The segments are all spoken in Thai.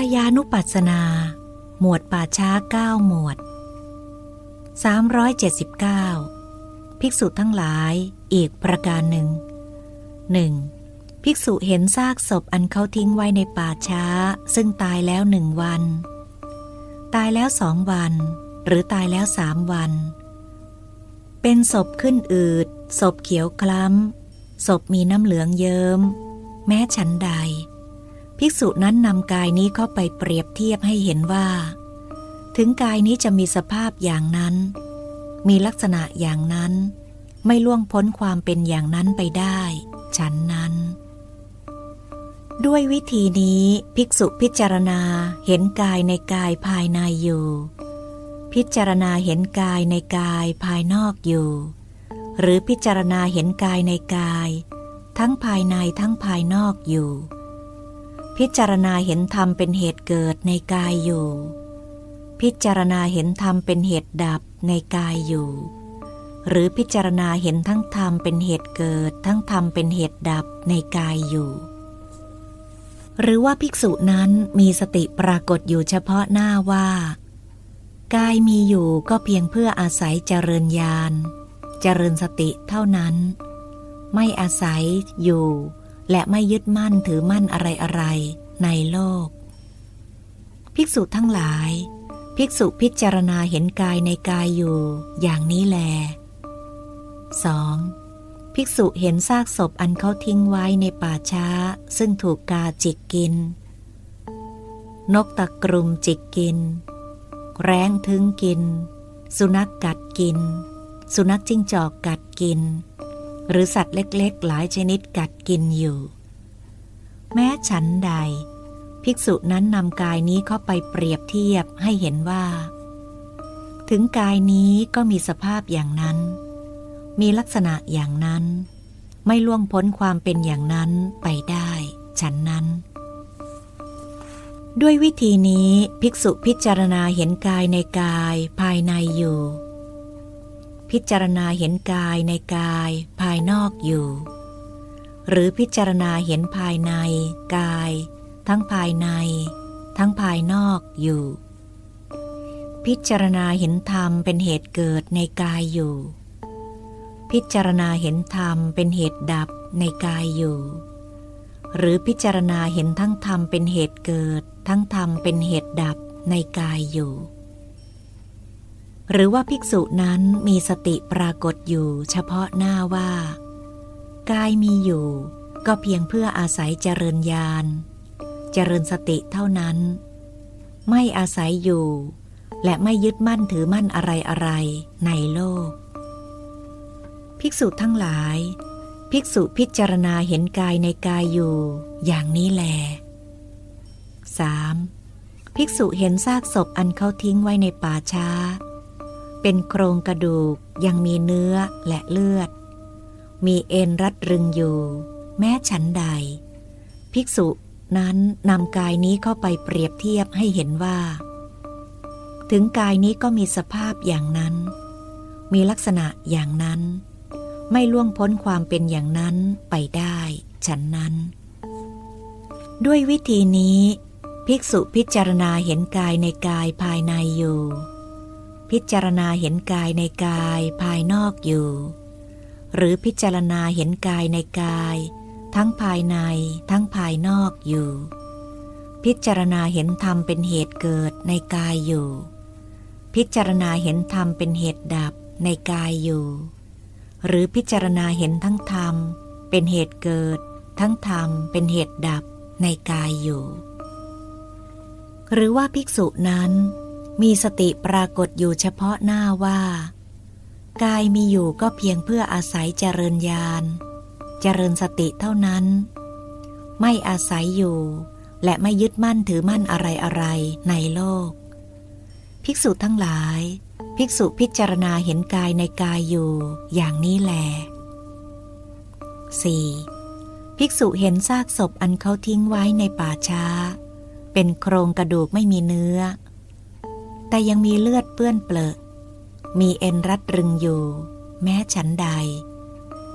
ายานุปัสนา หมวดป่าช้าเก้าหมวด 379 ภิกษุทั้งหลายอีกประการหนึ่งหนึ่งภิกษุเห็นซากศพอันเขาทิ้งไว้ในป่าช้า ซึ่งตายแล้วหนึ่งวัน ตายแล้วสองวัน หรือตายแล้วสามวัน เป็นศพขึ้นอืดศพเขียวคล้ำศพมีน้ำเหลืองเยิม้ม แม้ฉันใด ภิกษุนั้นนำกายนี้เข้าไปเปรียบเทียบให้เห็นว่า ถึงกายนี้จะมีสภาพอย่างนั้น มีลักษณะอย่างนั้น ไม่ล่วงพ้นความเป็นอย่างนั้นไปได้ ฉันนั้น ด้วยวิธีนี้ภิกษุพิจารณาเห็นกายในกายภายในอยู่ พิจารณาเห็นกายในกายภายนอกอยู่ หรือพิจารณาเห็นกายในกาย ทั้งภายในทั้งภายนอกอยู่ พิจารณาเห็นธรรมเป็นเหตุเกิดในกายอยู่ พิจารณาเห็นธรรมเป็นเหตุดับในกายอยู่ หรือพิจารณาเห็นทั้งธรรมเป็นเหตุเกิด ทั้งธรรมเป็นเหตุดับในกายอยู่ หรือว่าภิกษุนั้นมีสติปรากฏอยู่เฉพาะหน้าว่า กายมีอยู่ก็เพียงเพื่ออาศัยเจริญญาณเจริญสติเท่านั้น ไม่อาศัยอยู่และไม่ยึดมั่นถือมั่นอะไรอะไร ในโลก ภิกษุทั้งหลาย ภิกษุพิจารณาเห็นกายในกายอยู่อย่างนี้แล 2. ภิกษุเห็นซากศพอันเขาทิ้งไว้ในป่าช้า ซึ่งถูกกาจิกกิน นกตะกรุมจิกกิน แร้งทึงกิน สุนัขกกัดกิน สุนัขจิ้งจอกกัดกิน หรือสัตว์เล็กๆ หลายชนิดกัดกินอยู่ แม้ฉันใด ภิกษุนั้นนำกายนี้เข้าไปเปรียบเทียบให้เห็นว่า ถึงกายนี้ก็มีสภาพอย่างนั้น มีลักษณะอย่างนั้น ไม่ล่วงพ้นความเป็นอย่างนั้นไปได้ ฉันนั้น ด้วยวิธีนี้ภิกษุพิจารณาเห็นกายในกายภายในอยู่ พิจารณาเห็นกายในกายภายนอกอยู่ หรือพิจารณาเห็นภายใน กาย ทั้งภายใน ทั้งภายนอกอยู่ พิจารณาเห็นธรรมเป็นเหตุเกิดในกายอยู่ พิจารณาเห็นธรรมเป็นเหตุดับในกายอยู่ หรือพิจารณาเห็นทั้งธรรมเป็นเหตุเกิด ทั้งธรรมเป็นเหตุดับในกายอยู่ หรือว่าภิกษุนั้นมีสติปรากฏอยู่เฉพาะหน้าว่า กายมีอยู่ ก็เพียงเพื่ออาศัยเจริญญาณ เจริญสติเท่านั้น ไม่อาศัยอยู่ และไม่ยึดมั่นถือมั่นอะไรอะไรในโลก ภิกษุทั้งหลาย ภิกษุพิจารณาเห็นกายในกายอยู่ อย่างนี้แล 3. ภิกษุเห็นซากศพอันเขาทิ้งไว้ในป่าช้า เป็นโครงกระดูกยังมีเนื้อและเลือด มีเอ็นรัดรึงอยู่ แม้ฉันใด ภิกษุนั้นนำกายนี้เข้าไปเปรียบเทียบให้เห็นว่า ถึงกายนี้ก็มีสภาพอย่างนั้น มีลักษณะอย่างนั้น ไม่ล่วงพ้นความเป็นอย่างนั้นไปได้ ฉันนั้น ด้วยวิธีนี้ ภิกษุพิจารณาเห็นกายในกายภายในอยู่ พิจารณาเห็นกายในกายภายนอกอยู่ หรือพิจารณาเห็นกายในกาย ทั้งภายในทั้งภายนอกอยู่ พิจารณาเห็นธรรมเป็นเหตุเกิดในกายอยู่ พิจารณาเห็นธรรมเป็นเหตุดับในกายอยู่ หรือพิจารณาเห็นทั้งธรรม เป็นเหตุเกิด ทั้งธรรมเป็นเหตุดับในกายอยู่ หรือว่าภิกษุนั้นมีสติปรากฏอยู่เฉพาะหน้าว่า กายมีอยู่ก็เพียงเพื่ออาศัยเจริญญาณ เจริญสติเท่านั้น ไม่อาศัยอยู่ และไม่ยึดมั่นถือมั่นอะไรอะไรในโลก ภิกษุทั้งหลาย ภิกษุพิจารณาเห็นกายในกายอยู่อย่างนี้แหล 4. ภิกษุเห็นซากศพอันเขาทิ้งไว้ในป่าช้า เป็นโครงกระดูกไม่มีเนื้อ แต่ยังมีเลือดเปื้อนเปลอะ มีเอ็นรัดรึงอยู่ แม้ฉันใด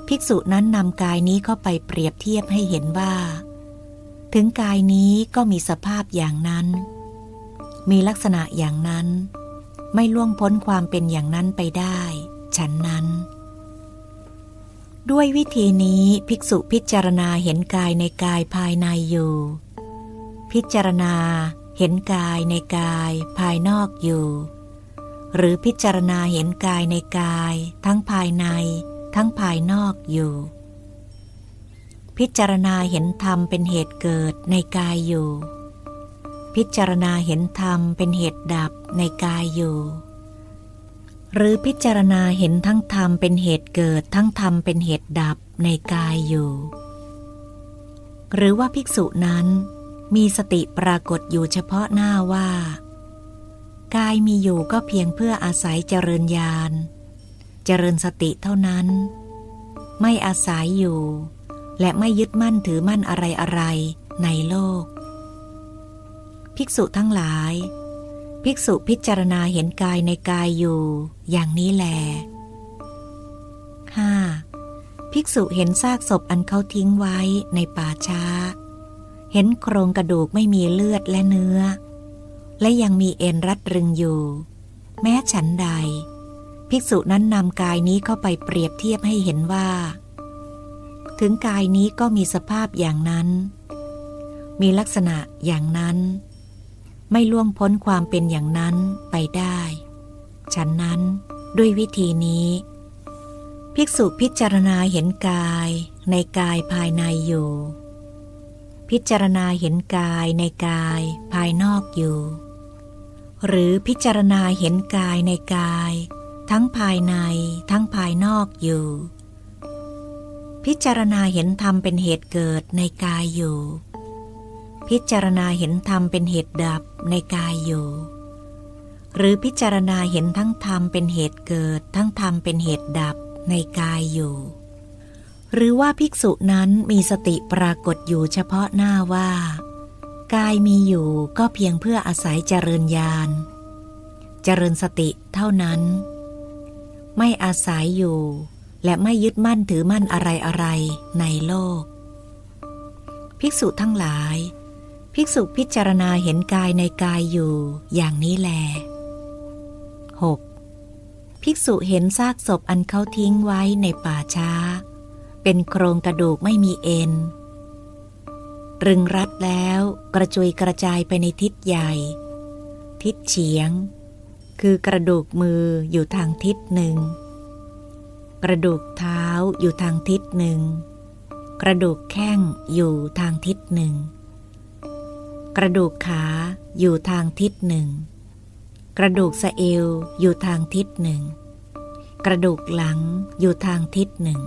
ภิกษุนั้นนำกายนี้เข้าไปเปรียบเทียบให้เห็นว่า ถึงกายนี้ก็มีสภาพอย่างนั้น มีลักษณะอย่างนั้น ไม่ล่วงพ้นความเป็นอย่างนั้นไปได้ ฉันนั้น ด้วยวิธีนี้ภิกษุพิจารณาเห็นกายในกายภายในอยู่ พิจารณาเห็นกายในกายภายนอกอยู่ หรือพิจารณาเห็นกายในกาย ทั้งภายใน ทั้งภายนอกอยู่ พิจารณาเห็นธรรมเป็นเหตุเกิดในกายอยู่ พิจารณาเห็นธรรมเป็นเหตุดับในกายอยู่ หรือพิจารณาเห็นทั้งธรรมเป็นเหตุเกิดทั้งธรรมเป็นเหตุดับในกายอยู่ หรือว่าภิกษุนั้นมีสติปรากฏอยู่เฉพาะหน้าว่า กายมีอยู่ก็เพียงเพื่ออาศัยเจริญญาณ เจริญสติเท่านั้น ไม่อาศัยอยู่ และไม่ยึดมั่นถือมั่นอะไรอะไรในโลก ภิกษุทั้งหลาย ภิกษุพิจารณาเห็นกายในกายอยู่ อย่างนี้แล 5. ภิกษุเห็นซากศพอันเขาทิ้งไว้ในป่าช้า เห็นโครงกระดูกไม่มีเลือดและเนื้อ และยังมีเอ็นรัดรึงอยู่ แม้ฉันใด ภิกษุนั้นนำกายนี้เข้าไปเปรียบเทียบให้เห็นว่า ถึงกายนี้ก็มีสภาพอย่างนั้น มีลักษณะอย่างนั้น ไม่ล่วงพ้นความเป็นอย่างนั้นไปได้ ฉันนั้นด้วยวิธีนี้ ภิกษุพิจารณาเห็นกายในกายภายในอยู่พิจารณาเห็นกายในกายภายนอกอยู่ หรือพิจารณาเห็นกายในกาย ทั้งภายในทั้งภายนอกอยู่ พิจารณาเห็นธรรมเป็นเหตุเกิดในกายอยู่ พิจารณาเห็นธรรมเป็นเหตุดับในกายอยู่ หรือพิจารณาเห็นทั้งธรรมเป็นเหตุเกิด ทั้งธรรมเป็นเหตุดับในกายอยู่ หรือว่าภิกษุนั้นมีสติปรากฏอยู่เฉพาะหน้าว่า กายมีอยู่ก็เพียงเพื่ออาศัยเจริญญาณ เจริญสติเท่านั้น ไม่อาศัยอยู่ และไม่ยึดมั่นถือมั่นอะไรอะไรในโลก ภิกษุทั้งหลาย ภิกษุพิจารณาเห็นกายในกายอยู่อย่างนี้แล 6. ภิกษุเห็นซากศพอันเขาทิ้งไว้ในป่าช้า เป็นโครงกระดูกไม่มีเอ็น รึงรัดแล้วกระจุยกระจายไปในทิศใหญ่ ทิศเฉียง คือกระดูกมืออยู่ทางทิศหนึ่ง กระดูกเท้าอยู่ทางทิศหนึ่ง กระดูกแข้งอยู่ทางทิศหนึ่ง กระดูกขาอยู่ทางทิศหนึ่ง กระดูกสะเอวอยู่ทางทิศหนึ่ง กระดูกหลังอยู่ทางทิศหนึ่ง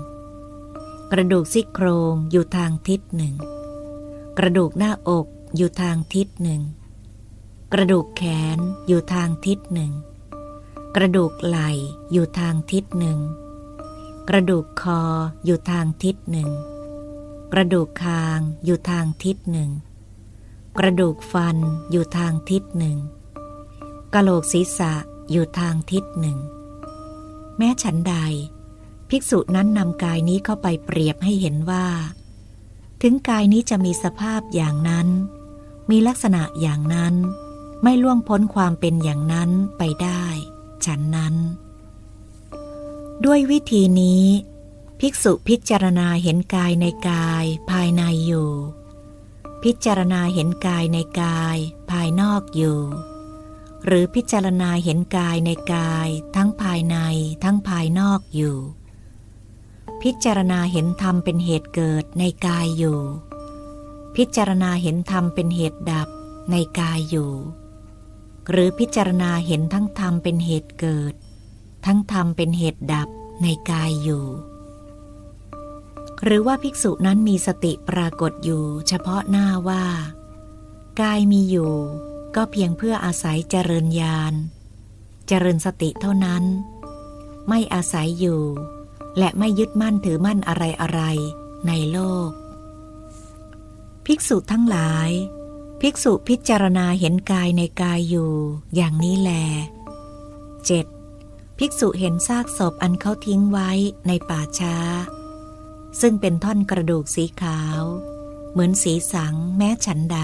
กระดูกซี่โครงอยู่ทางทิศหนึ่ง กระดูกหน้าอกอยู่ทางทิศหนึ่ง กระดูกแขนอยู่ทางทิศหนึ่ง กระดูกไหล่อยู่ทางทิศหนึ่ง กระดูกคออยู่ทางทิศหนึ่ง กระดูกคางอยู่ทางทิศหนึ่ง กระดูกฟันอยู่ทางทิศหนึ่งกะโหลกศีรษะอยู่ทางทิศหนึ่ง แม้ฉันใด ภิกษุนั้นนำกายนี้เข้าไปเปรียบให้เห็นว่า ถึงกายนี้จะมีสภาพอย่างนั้น มีลักษณะอย่างนั้น ไม่ล่วงพ้นความเป็นอย่างนั้นไปได้ ฉันนั้น ด้วยวิธีนี้ ภิกษุพิจารณาเห็นกายในกายภายในอยู่ พิจารณาเห็นกายในกายภายนอกอยู่ หรือพิจารณาเห็นกายในกายทั้งภายในทั้งภายนอกอยู่ พิจารณาเห็นธรรมเป็นเหตุเกิดในกายอยู่ พิจารณาเห็นธรรมเป็นเหตุดับในกายอยู่ หรือพิจารณาเห็นทั้งธรรมเป็นเหตุเกิด ทั้งธรรมเป็นเหตุดับในกายอยู่ หรือว่าภิกษุนั้นมีสติปรากฏอยู่เฉพาะหน้าว่า กายมีอยู่ ก็เพียงเพื่ออาศัยเจริญญาณ เจริญสติเท่านั้น ไม่อาศัยอยู่ และไม่ยึดมั่นถือมั่นอะไรอะไรในโลก ภิกษุทั้งหลาย ภิกษุพิจารณาเห็นกายในกายอยู่ อย่างนี้แล 7. ภิกษุเห็นซากศพอันเขาทิ้งไว้ในป่าช้า ซึ่งเป็นท่อนกระดูกสีขาว เหมือนสีสังแม้ฉันใด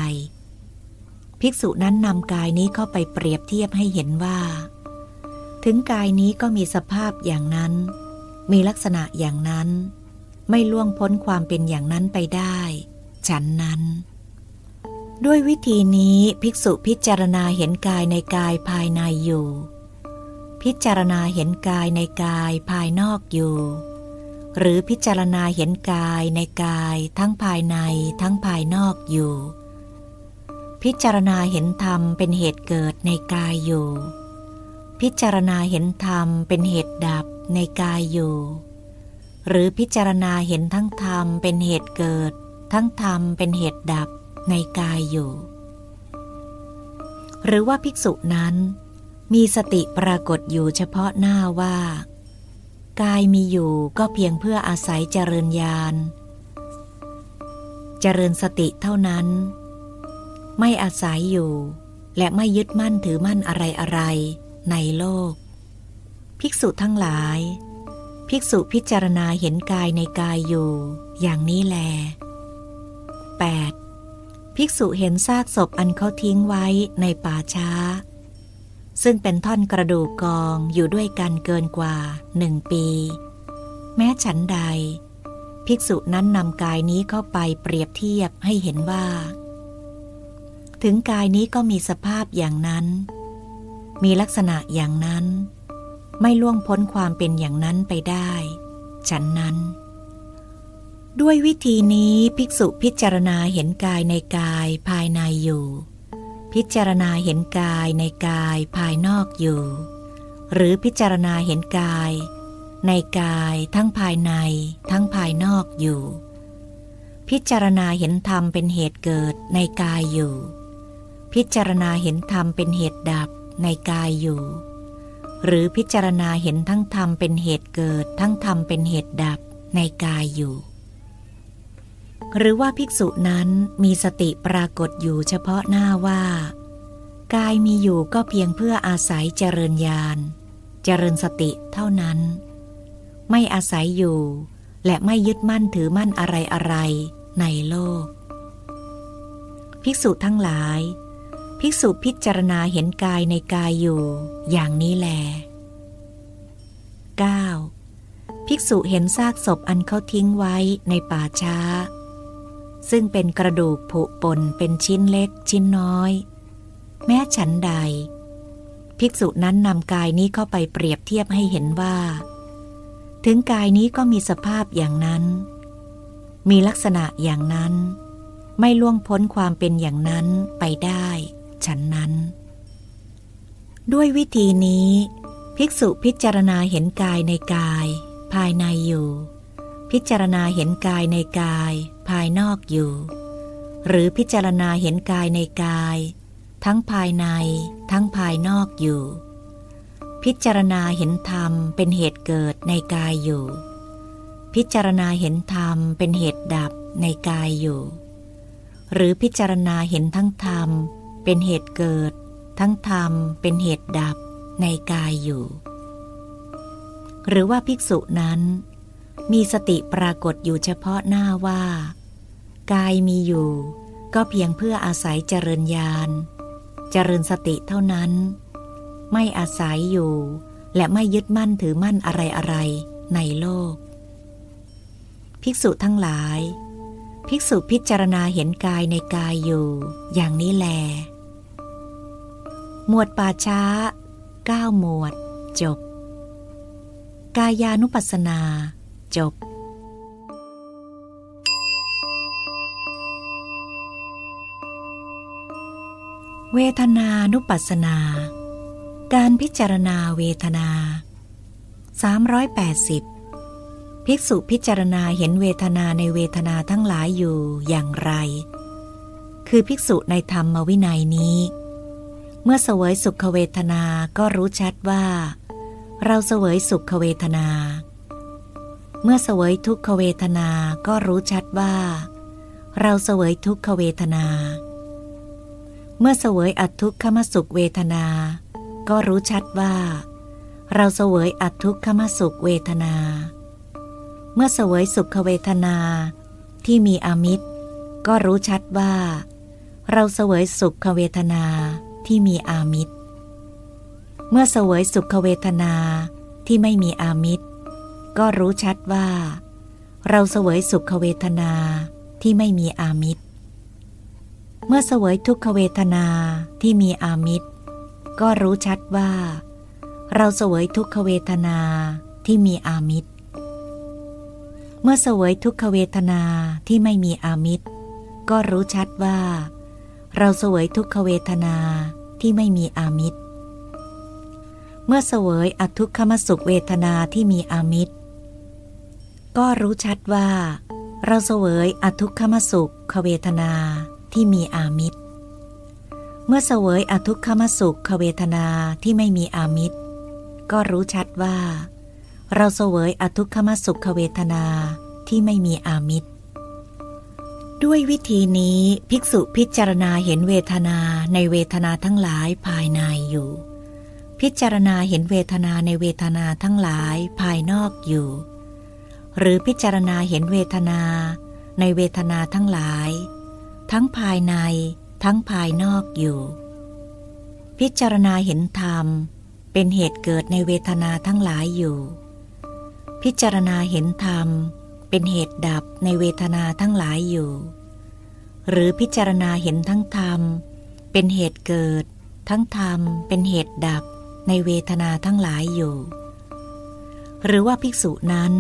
ภิกษุนั้นนำกายนี้เข้าไปเปรียบเทียบให้เห็นว่า ถึงกายนี้ก็มีสภาพอย่างนั้น มีลักษณะอย่างนั้น ไม่ล่วงพ้นความเป็นอย่างนั้นไปได้ ฉันนั้น ด้วยวิธีนี้ภิกษุพิจารณาเห็นกายในกายภายในอยู่ พิจารณาเห็นกายในกายภายนอกอยู่ หรือพิจารณาเห็นกายในกายทั้งภายในทั้งภายนอกอยู่ พิจารณาเห็นธรรมเป็นเหตุเกิดในกายอยู่พิจารณาเห็นธรรมเป็นเหตุดับ ในกายอยู่ หรือพิจารณาเห็นทั้งธรรมเป็นเหตุเกิด ทั้งธรรมเป็นเหตุดับในกายอยู่ หรือว่าภิกษุนั้นมีสติปรากฏอยู่เฉพาะหน้าว่า กายมีอยู่ก็เพียงเพื่ออาศัยเจริญญาณเจริญสติเท่านั้น ไม่อาศัยอยู่ และไม่ยึดมั่นถือมั่นอะไรอะไรในโลก ภิกษุทั้งหลาย ภิกษุพิจารณาเห็นกายในกายอยู่ อย่างนี้แล 8. ภิกษุเห็นซากศพอันเขาทิ้งไว้ในป่าช้า ซึ่งเป็นท่อนกระดูกกองอยู่ด้วยกันเกินกว่าหนึ่งปี แม้ฉันใด ภิกษุนั้นนำกายนี้เข้าไปเปรียบเทียบให้เห็นว่า ถึงกายนี้ก็มีสภาพอย่างนั้น มีลักษณะอย่างนั้น ไม่ล่วงพ้นความเป็นอย่างนั้นไปได้ ฉันนั้น ด้วยวิธีนี้ภิกษุพิจารณาเห็นกายในกายภายในอยู่ พิจารณาเห็นกายในกายภายนอกอยู่ หรือพิจารณาเห็นกาย ในกายทั้งภายในทั้งภายนอกอยู่ พิจารณาเห็นธรรมเป็นเหตุเกิดในกายอยู่ พิจารณาเห็นธรรมเป็นเหตุดับในกายอยู่ หรือพิจารณาเห็นทั้งธรรมเป็นเหตุเกิด ทั้งธรรมเป็นเหตุดับในกายอยู่ หรือว่าภิกษุนั้นมีสติปรากฏอยู่เฉพาะหน้าว่า กายมีอยู่ก็เพียงเพื่ออาศัยเจริญญาณ เจริญสติเท่านั้น ไม่อาศัยอยู่ และไม่ยึดมั่นถือมั่นอะไรอะไรในโลก ภิกษุทั้งหลาย ภิกษุพิจารณาเห็นกายในกายอยู่ อย่างนี้แล 9. ภิกษุเห็นซากศพอันเขาทิ้งไว้ในป่าช้า ซึ่งเป็นกระดูกผุปนเป็นชิ้นเล็กชิ้นน้อย แม้ฉันใด ภิกษุนั้นนำกายนี้เข้าไปเปรียบเทียบให้เห็นว่า ถึงกายนี้ก็มีสภาพอย่างนั้น มีลักษณะอย่างนั้นไม่ล่วงพ้นความเป็นอย่างนั้นไปได้ ฉันนั้น ด้วยวิธีนี้ ภิกษุพิจารณาเห็นกายในกาย ภายในอยู่ พิจารณาเห็นกายในกาย ภายนอกอยู่ หรือพิจารณาเห็นกายในกาย ทั้งภายใน ทั้งภายนอกอยู่ พิจารณาเห็นธรรมเป็นเหตุเกิดในกายอยู่ พิจารณาเห็นธรรมเป็นเหตุดับในกายอยู่ หรือพิจารณาเห็นทั้งธรรม เป็นเหตุเกิด ทั้งธรรมเป็นเหตุดับในกายอยู่ หรือว่าภิกษุนั้น มีสติปรากฏอยู่เฉพาะหน้าว่า กายมีอยู่ ก็เพียงเพื่ออาศัยเจริญญาณเจริญสติเท่านั้น ไม่อาศัยอยู่ และไม่ยึดมั่นถือมั่นอะไรอะไรในโลก ภิกษุทั้งหลาย ภิกษุพิจารณาเห็นกายในกายอยู่ อย่างนี้แล หมวดป่าช้า 9 หมวด จบ กายานุปัสสนา จบ เวทนานุปัสสนา การพิจารณาเวทนา 380 ภิกษุพิจารณาเห็นเวทนาในเวทนาทั้งหลายอยู่อย่างไร คือภิกษุในธรรมวินัยนี้ เมื่อเสวยสุขเวทนาก็รู้ชัดว่า เราเสวยสุขเวทนา เมื่อเสวยทุกขเวทนาก็รู้ชัดว่า เราเสวยทุกขเวทนา เมื่อเสวยอัตทุกขมสุขเวทนา ก็รู้ชัดว่า เราเสวยอัตทุกขมสุขเวทนา เมื่อเสวยสุขเวทนาที่มีอมิตร ก็รู้ชัดว่า เราเสวยสุขเวทนา ที่มีอามิตร เมื่อเสวยสุขเวทนาที่ไม่มีอามิตร ก็รู้ชัดว่า เราเสวยสุขเวทนาที่ไม่มีอามิตร เมื่อเสวยทุกขเวทนาที่มีอามิตร ก็รู้ชัดว่า เราเสวยทุกขเวทนาที่มีอามิตร เมื่อเสวยทุกขเวทนาที่ไม่มีอามิตร ก็รู้ชัดว่า เราเสวยทุกขเวทนาที่ไม่มีอามิตร เมื่อเสวยอทุกขมสุขเวทนาที่มีอามิตร ก็รู้ชัดว่า เราเสวยอทุกขมสุขเวทนาที่มีอามิตร เมื่อเสวยอทุกขมสุขเวทนาที่ไม่มีอามิตร ก็รู้ชัดว่า เราเสวยอทุกขมสุขเวทนาที่ไม่มีอามิตร ด้วยวิธีนี้ภิกษุพิจารณาเห็นเวทนาในเวทนาทั้งหลายภายในอยู่ พิจารณาเห็นเวทนาในเวทนาทั้งหลายภายนอกอยู่ หรือพิจารณาเห็นเวทนา ในเวทนาทั้งหลาย ทั้งภายในทั้งภายนอกอยู่ พิจารณาเห็นธรรม เป็นเหตุเกิดในเวทนาทั้งหลายอยู่ พิจารณาเห็นธรรมเเป็นเหตุดับในเวทนาทั้งหลายอยู่ หรือพิจารณาเห็นทั้งธรรม เป็นเหตุเกิด ทั้งธรรมเป็นเหตุดับในเวทนาทั้งหลายอยู่ หรือว่าภิกษุนั้น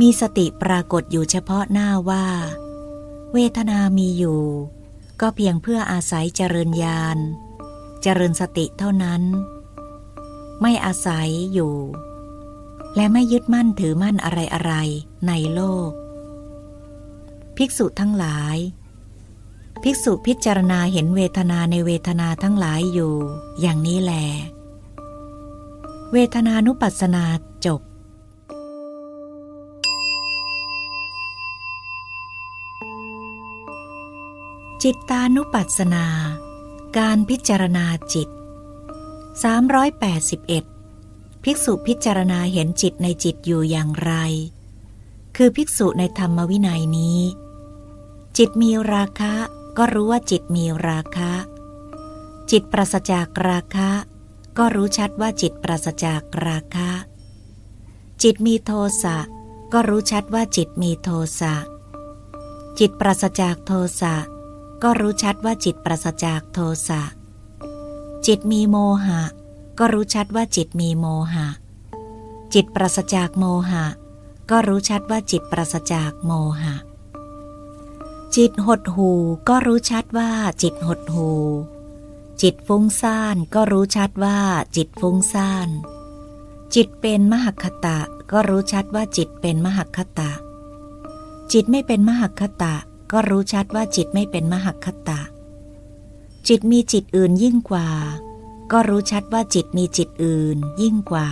มีสติปรากฏอยู่เฉพาะหน้าว่า เวทนามีอยู่ ก็เพียงเพื่ออาศัยเจริญญาณเจริญสติเท่านั้น ไม่อาศัยอยู่ และไม่ยึดมั่นถือมั่นอะไรอะไร ในโลก ภิกษุทั้งหลาย ภิกษุพิจารณาเห็นเวทนาในเวทนาทั้งหลายอยู่ อย่างนี้แล เวทนานุปัสสนาจบจิตตานุปัสสนา การพิจารณาจิต 381 ภิกษุพิจารณาเห็นจิตในจิตอยู่อย่างไร คือภิกษุในธรรมวินัยนี้ จิตมีราคะก็รู้ว่าจิตมีราคะ จิตปราศจากราคะ ก็รู้ชัดว่าจิตปราศจากราคะ จิตมีโทสะก็รู้ชัดว่าจิตมีโทสะ จิตปราศจากโทสะก็รู้ชัดว่าจิตปราศจากโทสะ จิตมีโมหะ ก็รู้ชัดว่าจิตมีโมหะ จิตปราศจากโมหะ ก็รู้ชัดว่าจิตปราศจากโมหะ จิตหดหูก็รู้ชัดว่าจิตหดหู จิตฟุ้งซ่านก็รู้ชัดว่าจิตฟุ้งซ่าน จิตเป็นมหคตะก็รู้ชัดว่าจิตเป็นมหคตะ จิตไม่เป็นมหคตะ ก็รู้ชัดว่าจิตไม่เป็นมหคตะ จิตมีจิตอื่นยิ่งกว่า ก็รู้ชัดว่าจิตมีจิตอื่นยิ่งกว่า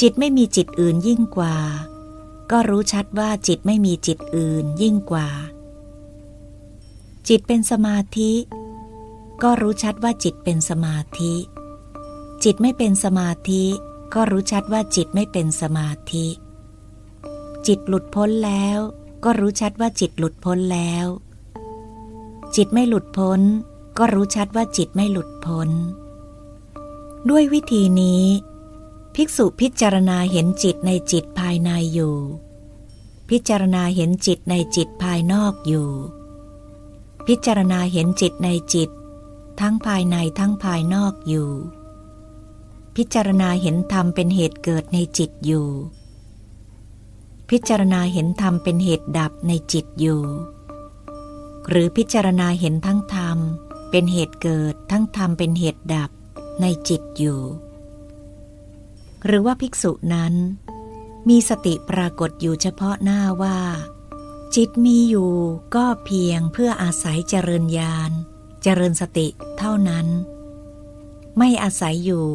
จิตไม่มีจิตอื่นยิ่งกว่า ก็รู้ชัดว่าจิตไม่มีจิตอื่นยิ่งกว่า จิตเป็นสมาธิ ก็รู้ชัดว่าจิตเป็นสมาธิ จิตไม่เป็นสมาธิ ก็รู้ชัดว่าจิตไม่เป็นสมาธิ จิตหลุดพ้นแล้ว ก็รู้ชัดว่าจิตหลุดพ้นแล้ว จิตไม่หลุดพ้น ก็รู้ชัดว่าจิตไม่หลุดพ้น ด้วยวิธีนี้ ภิกษุพิจารณาเห็นจิตในจิตภายในอยู่ พิจารณาเห็นจิตในจิตภายนอกอยู่ พิจารณาเห็นจิตในจิต ทั้งภายในทั้งภายนอกอยู่ พิจารณาเห็นธรรมเป็นเหตุเกิดในจิตอยู่ พิจารณาเห็นธรรมเป็นเหตุดับในจิตอยู่ หรือพิจารณาเห็นทั้งธรรมเป็นเหตุเกิดทั้งธรรมเป็นเหตุดับในจิตอยู่ หรือว่าภิกษุนั้น มีสติปรากฏอยู่เฉพาะหน้าว่า จิตมีอยู่ก็เพียงเพื่ออาศัยเจริญญาณ เจริญสติเท่านั้น ไม่อาศัยอยู่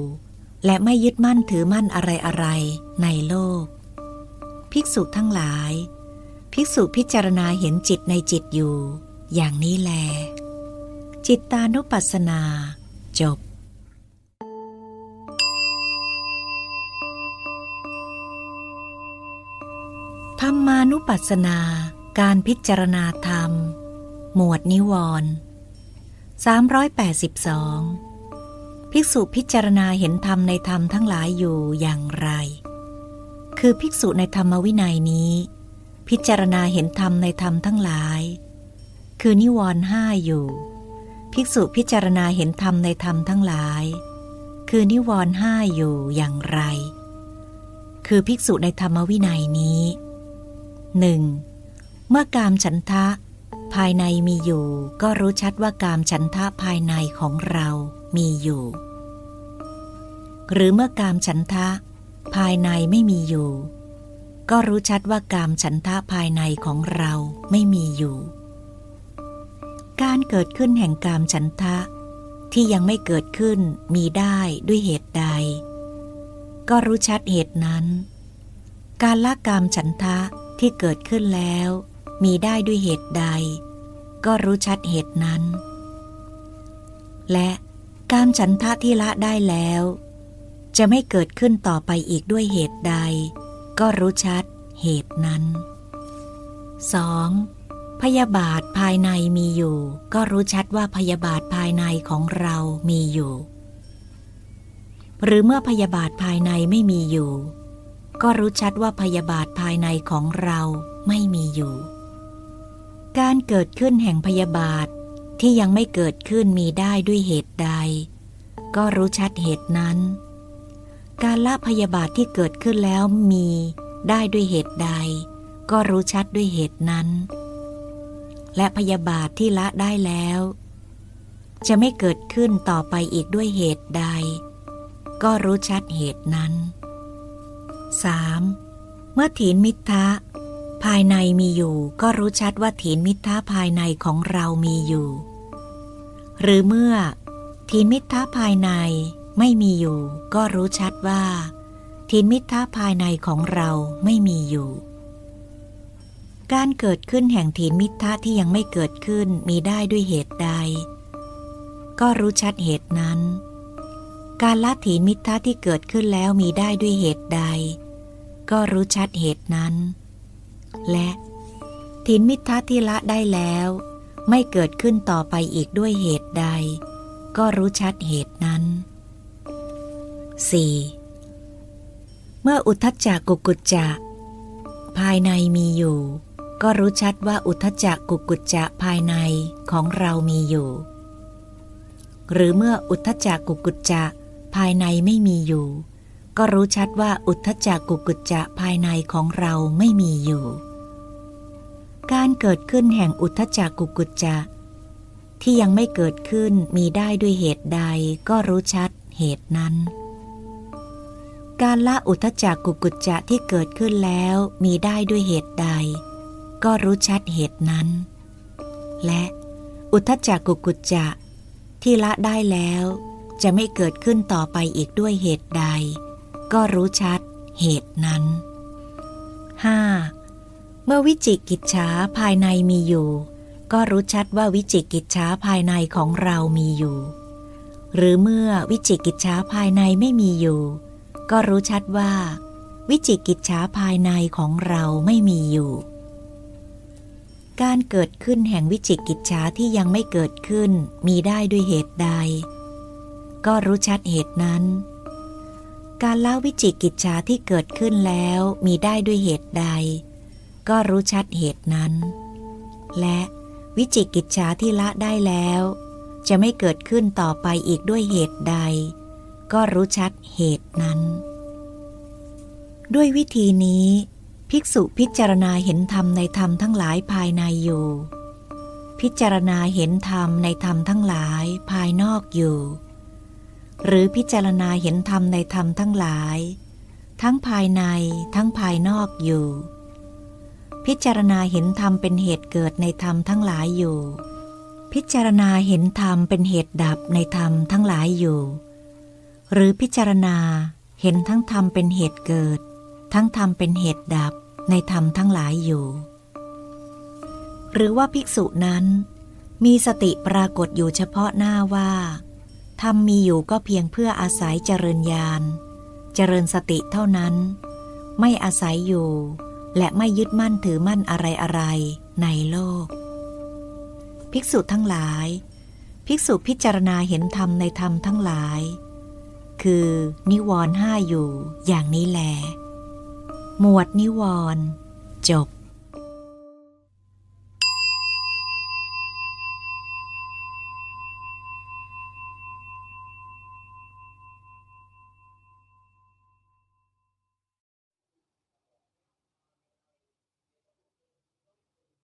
และไม่ยึดมั่นถือมั่นอะไรอะไรในโลก ภิกษุทั้งหลาย ภิกษุพิจารณาเห็นจิตในจิตอยู่ อย่างนี้แล จิตตานุปัสสนา จบ ธรรมานุปัสสนา การพิจารณาธรรม หมวดนิวรณ์382 ภิกษุพิจารณาเห็นธรรมในธรรมทั้งหลายอยู่อย่างไร คือภิกษุในธรรมวินัยนี้ พิจารณาเห็นธรรมในธรรมทั้งหลาย คือนิวรณ์ห้าอยู่ ภิกษุพิจารณาเห็นธรรมในธรรมทั้งหลาย คือนิวรณ์ห้าอยู่อย่างไร คือภิกษุในธรรมวินัยนี้ หนึ่งเมื่อกามฉันทะ ภายในมีอยู่ ก็รู้ชัดว่ากามฉันทะภายในของเรามีอยู่ หรือเมื่อกามฉันทะ ภายในไม่มีอยู่ ก็รู้ชัดว่ากามฉันทะภายในของเราไม่มีอยู่ การเกิดขึ้นแห่งกามฉันทะ ที่ยังไม่เกิดขึ้นมีได้ด้วยเหตุใด ก็รู้ชัดเหตุนั้น การละกามฉันทะ ที่เกิดขึ้นแล้ว มีได้ด้วยเหตุใด ก็รู้ชัดเหตุนั้น และกามฉันทะที่ละได้แล้ว จะไม่เกิดขึ้นต่อไปอีกด้วยเหตุใด ก็รู้ชัดเหตุนั้น 2. พยาบาทภายในมีอยู่ ก็รู้ชัดว่าพยาบาทภายในของเรามีอยู่ หรือเมื่อพยาบาทภายในไม่มีอยู่ ก็รู้ชัดว่าพยาบาทภายในของเราไม่มีอยู่ การเกิดขึ้นแห่งพยาบาทที่ยังไม่เกิดขึ้นมีได้ด้วยเหตุใด ก็รู้ชัดเหตุนั้น การละพยาบาทที่เกิดขึ้นแล้วมีได้ด้วยเหตุใด ก็รู้ชัดด้วยเหตุนั้น และพยาบาทที่ละได้แล้ว จะไม่เกิดขึ้นต่อไปอีกด้วยเหตุใด ก็รู้ชัดเหตุนั้น 3. เมื่อถีนมิทธะภายในมีอยู่ก็รู้ชัดว่าถีนมิทธะภายในของเรามีอยู่ หรือเมื่อถีนมิทธะภายในไม่มีอยู่ ก็รู้ชัดว่าถีนมิทธะภายในของเราไม่มีอยู่ การเกิดขึ้นแห่งถีนมิทธะที่ยังไม่เกิดขึ้นมีได้ด้วยเหตุใด ก็รู้ชัดเหตุนั้น การละถีนมิทธะที่เกิดขึ้นแล้วมีได้ด้วยเหตุใด ก็รู้ชัดเหตุนั้น และถีนมิทธะที่ละได้แล้ว ไม่เกิดขึ้นต่อไปอีกด้วยเหตุใด ก็รู้ชัดเหตุนั้น 4. เมื่ออุทธัจจกุกุจจะภายในมีอยู่ ก็รู้ชัดว่าอุทธัจจกุกุจจะภายในของเรามีอยู่ หรือเมื่ออุทธัจจกุกุจจะ ภายในไม่มีอยู่ ก็รู้ชัดว่าอุทธจจกุกุจจะภายในของเราไม่มีอยู่ การเกิดขึ้นแห่งอุทธจจกุกุจจะ ที่ยังไม่เกิดขึ้นมีได้ด้วยเหตุใดก็รู้ชัดเหตุนั้น การละอุทธัจจกุกุจจะที่เกิดขึ้นแล้วมีได้ด้วยเหตุใด ก็รู้ชัดเหตุนั้น และอุทธัจจกุกุจจะที่ละได้แล้ว จะไม่เกิดขึ้นต่อไปอีกด้วยเหตุใด ก็รู้ชัดเหตุนั้น 5. เมื่อวิจิกิจฉาภายในมีอยู่ ก็รู้ชัดว่าวิจิกิจฉาภายในของเรามีอยู่ หรือเมื่อวิจิกิจฉาภายในไม่มีอยู่ ก็รู้ชัดว่า วิจิกิจฉาภายในของเราไม่มีอยู่ การเกิดขึ้นแห่งวิจิกิจฉาที่ยังไม่เกิดขึ้นมีได้ด้วยเหตุใด ก็รู้ชัดเหตุนั้น การละวิจิกิจฉาที่เกิดขึ้นแล้วมีได้ด้วยเหตุใด ก็รู้ชัดเหตุนั้น และวิจิกิจฉาที่ละได้แล้ว จะไม่เกิดขึ้นต่อไปอีกด้วยเหตุใด ก็รู้ชัดเหตุนั้น ด้วยวิธีนี้ ภิกษุพิจารณาเห็นธรรมในธรรมทั้งหลายภายในอยู่พิจารณาเห็นธรรมในธรรมทั้งหลายภายนอกอยู่ หรือพิจารณาเห็นธรรมในธรรมทั้งหลาย ทั้งภายในทั้งภายนอกอยู่ พิจารณาเห็นธรรมเป็นเหตุเกิดในธรรมทั้งหลายอยู่ พิจารณาเห็นธรรมเป็นเหตุดับในธรรมทั้งหลายอยู่ หรือพิจารณาเห็นทั้งธรรมเป็นเหตุเกิด ทั้งธรรมเป็นเหตุดับในธรรมทั้งหลายอยู่ หรือว่าภิกษุนั้น มีสติปรากฏอยู่เฉพาะหน้าว่า ธรรมมีอยู่ก็เพียงเพื่ออาศัยเจริญญาณ เจริญสติเท่านั้น ไม่อาศัยอยู่ และไม่ยึดมั่นถือมั่นอะไรอะไรในโลก ภิกษุทั้งหลาย ภิกษุพิจารณาเห็นธรรมในธรรมทั้งหลาย คือนิวรณ์ห้าอยู่อย่างนี้แล หมวดนิวรณ์จบ